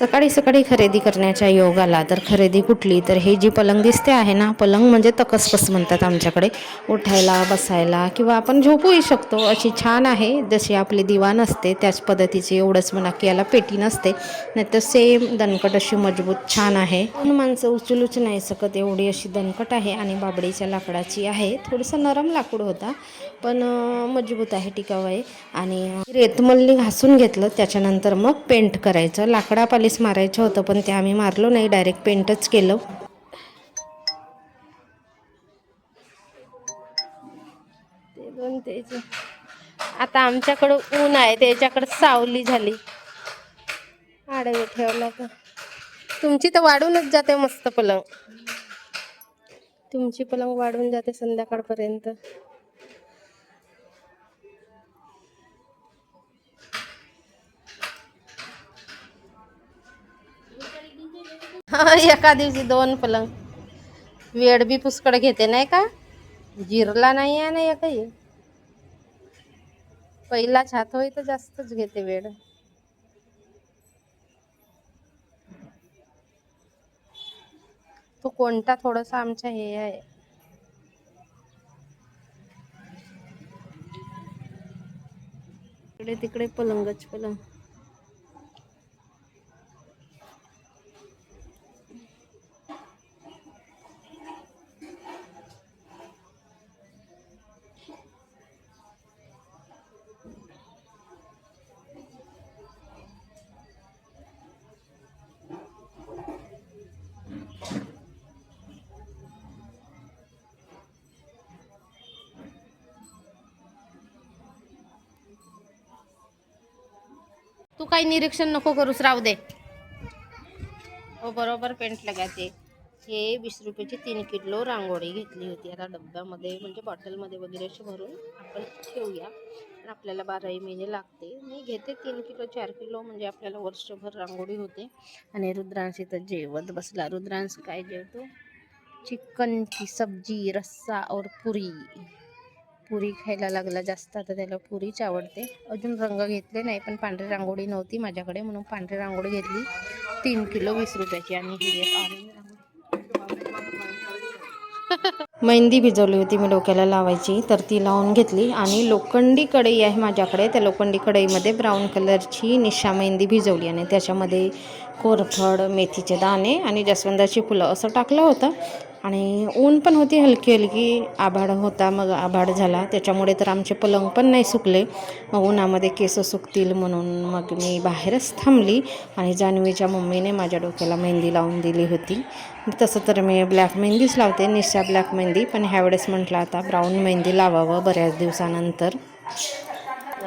सकाळी सकाळी खरेदी करण्याच्या योग आला तर खरेदी कुठली? तर हे जी पलंग दिसते आहे ना पलंग म्हणजे तकसपस म्हणतात आमच्याकडे. उठायला बसायला किंवा आपण झोपूही शकतो अशी छान आहे. जशी आपली दिवाण असते त्याच पद्धतीची एवढंच म्हणा की याला पेटी नसते. नाहीतर सेम दणकट अशी मजबूत छान आहे. पण माणसं उचलूच नाही सकत एवढी अशी दणकट आहे आणि बाबडीच्या लाकडाची आहे. थोडंसं नरम लाकूड होता पण मजबूत आहे टिकाव आहे आणि रेतमल्ली घासून घेतलं त्याच्यानंतर मग पेंट करायचं. लाकडा पालीस मारायचं होतं पण ते आम्ही मारलो नाही. डायरेक्ट पेंटच केलं. ते दोन त्याचे. आता आमच्याकडं ऊन आहे त्याच्याकडं सावली झाली. आडवे ठेवला का तुमची तर वाढूनच जाते मस्त पलंग. तुमची पलंग वाढून जाते संध्याकाळपर्यंत. एका दिवशी दोन पलंग. वेळ बी पुष्कळ घेते नाही का? जिरला नाही आहे ना एकही. पहिला छात होई तर जास्तच घेते वेळ तो कोणता थोडासा आमचा हे आहे. इकडे तिकडे पलंगच पलंग. काही निरीक्षण नको करूस राहू दे. हो बरोबर पेंट लगायचे हे वीस रुपयाची तीन किलो रांगोळी घेतली होती. आता डब्यामध्ये म्हणजे बॉटलमध्ये वगैरे अशी भरून आपण ठेवूया. पण आपल्याला बाराही महिने लागते. मी घेते तीन किलो चार किलो म्हणजे आपल्याला वर्षभर रांगोळी होते. आणि रुद्रांश इथं जेवत बसला. रुद्रांश काय जेवतो? चिकन की सब्जी रस्सा और पुरी. पुरी खायला लागला जास्त. आता त्याला पुरीच आवडते. अजून रंग घेतले नाही पण पांढरी रांगोळी नव्हती माझ्याकडे म्हणून पांढरी रांगोळी घेतली. तीन किलो वीस रुपयाची आणि ही मेहंदी भिजवली होती मी डोक्याला लावायची तर ती लावून घेतली. आणि लोखंडी कढई आहे माझ्याकडे त्या लोखंडी कढईमध्ये ब्राऊन कलरची निशा मेहंदी भिजवली आणि त्याच्यामध्ये कोरफड मेथीचे दाणे आणि जास्वंदाची फुलं असं टाकलं होतं. आणि ऊन पण होती हलकी हलकी. आभाळ होता मग आभाळ झाला. त्याच्यामुळे तर आमचे पलंग पण नाही सुकले. मग उन्हामध्ये केस सुकतील म्हणून मग मी बाहेरच थांबली आणि जान्हवीच्या मम्मीने माझ्या डोक्याला मेहंदी लावून दिली होती. तसं तर मी ब्लॅक मेहंदीच लावते निशा ब्लॅक मेहंदी. पण ह्यावेळेस म्हटलं आता ब्राऊन मेहंदी लावावं बऱ्याच दिवसानंतर.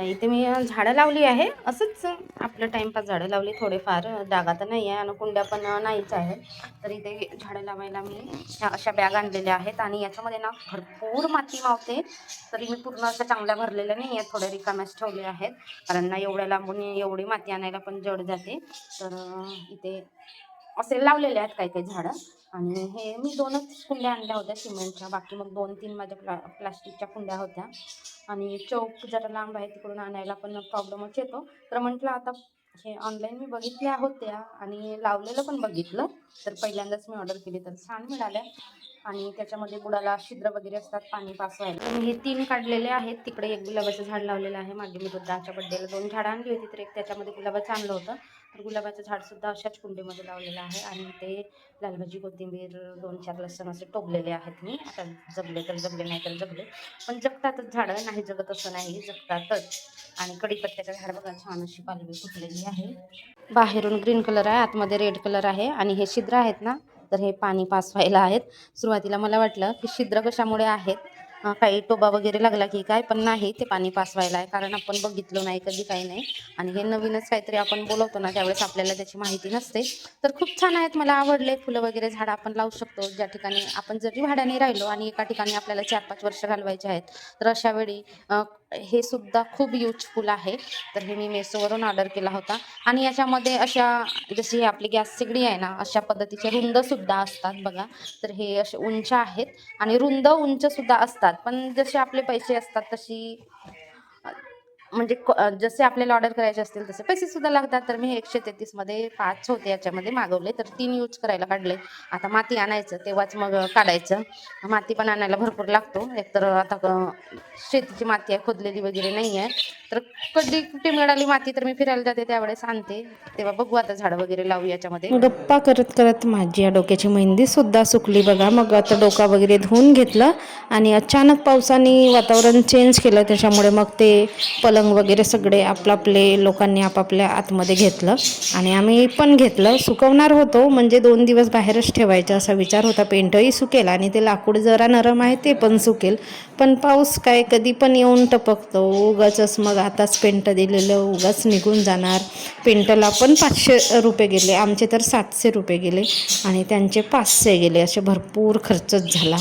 इथे मी झाडं लावली आहे. असंच आपलं टाइमपास झाडं लावली थोडेफार. जागा तर नाही आहे आणि कुंड्या पण नाहीच आहे तर इथे झाडं लावायला मी ह्या अशा बॅग आणलेल्या आहेत आणि याच्यामध्ये ना भरपूर माती मावते. तरी मी पूर्ण अशा चांगल्या भरलेल्या नाही आहेत थोड्या रिकाम्याच ठेवल्या आहेत. कारण ना एवढ्या लांबून एवढी माती आणायला पण जड जाते. तर इथे असे लावलेले आहेत काही काही झाडं. आणि हे मी दोनच कुंड्या आणल्या होत्या सिमेंटच्या. बाकी मग दोन तीन माझ्या प्ला प्लास्टिकच्या कुंड्या होत्या. आणि चौक जरा लांब आहे तिकडून आणायला पण प्रॉब्लेमच येतो. तर म्हटलं आता हे ऑनलाईन मी बघितल्या होत्या आणि लावलेलं पण बघितलं. तर पहिल्यांदाच मी ऑर्डर केली तर छान मिळाल्या. आणि त्याच्यामध्ये बुडाला छिद्र वगैरे असतात पाणी पासवायला. मी हे तीन काढलेले आहेत. तिकडे एक गुलाबाचं झाड लावलेलं आहे. मागे मी रुद्राच्या बड्डेला दोन झाडं आणली होती तर एक त्याच्यामध्ये गुलाबाचं आणलं होतं. तर गुलाबाचं झाडसुद्धा अशाच कुंडीमध्ये लावलेलं आहे आणि ते लालभाजी कोथिंबीर दोन चार लसण असे टोकलेले आहेत मी. आता जगले तर जगले नाही तर जगले. पण जगतातच झाडं नाही जगत असं नाही जगतातच. आणि कडीपत्त्याचं झाड बघा छान अशी पालवी फुटलेली आहे. बाहेरून ग्रीन कलर आहे आतमध्ये रेड कलर आहे आणि हे छिद्र आहेत ना तर हे पाणी पास व्हायला आहेत. सुरुवातीला मला वाटलं की छिद्र कशामुळे आहेत काही टोबा वगैरे लागला की काय पण नाही ते पाणी पास व्हायला आहे. कारण आपण बघितलं नाही कधी काही नाही. आणि हे नवीनच काहीतरी आपण बोलवतो ना त्यावेळेस आपल्याला त्याची माहिती नसते. तर खूप छान आहेत मला आवडले. फुलं वगैरे झाडं आपण लावू शकतो. ज्या ठिकाणी आपण जरी भाड्याने राहिलो आणि एका ठिकाणी आपल्याला चार पाच वर्ष घालवायचे आहेत तर अशा वेळी हे सुद्धा खूप युजफुल आहे. तर हे मी मेसोवरून ऑर्डर केला होता. आणि याच्यामध्ये अशा जशी ही आपली गॅस शेगडी आहे ना अशा पद्धतीचे रुंद सुद्धा असतात बघा. तर हे असे उंच आहेत. आणि रुंद उंच सुद्धा असतात. पण जसे आपले पैसे असतात तशी म्हणजे क- जसे आपल्याला ऑर्डर करायचे असतील तसे पैसे सुद्धा लागतात. तर मी एकशे एकशे तेहतीसमध्ये पाच होते याच्यामध्ये मागवले. तर तीन यूज करायला काढले. आता माती आणायचं तेव्हाच मग काढायचं. माती पण आणायला भरपूर लागतो. एकतर आता शेतीची माती आहे खोदलेली वगैरे नाही आहे. तर कधी कुठे मिळाली माती तर मी फिरायला जाते त्यावेळेस आणते. तेव्हा बघू आता झाडं वगैरे लावू याच्यामध्ये. गप्पा करत करत माझी या डोक्याची मेहंदी सुद्धा सुकली बघा. मग आता डोका वगैरे धुवून घेतलं आणि अचानक पावसाने वातावरण चेंज केलं. त्याच्यामुळे मग ते पलंग वगैरे सगळे आपले लोकांनी आपापल्या आतमध्ये घेतलं. आणि आम्ही पण घेतलं. सुकवणार होतो. म्हणजे दोन दिवस बाहेरच ठेवायचं असा विचार होता. पेंटही सुकेल आणि ते लाकूड जरा नरम आहे ते पण सुकेल. पण पाऊस काय? कधी पण येऊन टपकतो. उगाचच मग आताच पेंट दिलेलं. उगाच निघून जाणार. पेंटला पण पाचशे रुपये गेले. आमचे तर सातशे रुपये गेले. आणि त्यांचे पाचशे गेले. असे भरपूर खर्चच झाला.